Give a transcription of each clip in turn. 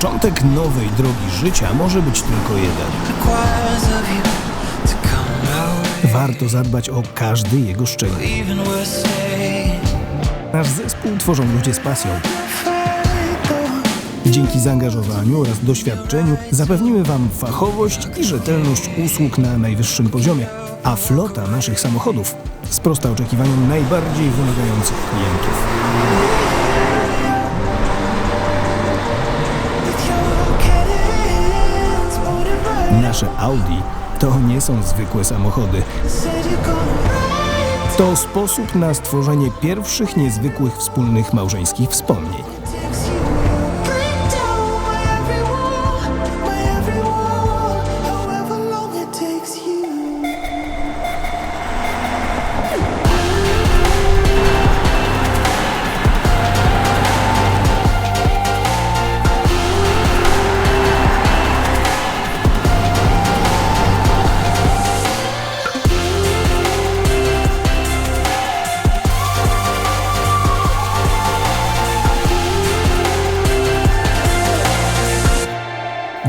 Początek nowej drogi życia może być tylko jeden. Warto zadbać o każdy jego szczegół. Nasz zespół tworzą ludzie z pasją. Dzięki zaangażowaniu oraz doświadczeniu zapewnimy Wam fachowość i rzetelność usług na najwyższym poziomie, a flota naszych samochodów sprosta oczekiwaniom najbardziej wymagających klientów. Nasze Audi to nie są zwykłe samochody. To sposób na stworzenie pierwszych niezwykłych wspólnych małżeńskich wspomnień.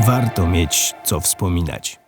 Warto mieć co wspominać.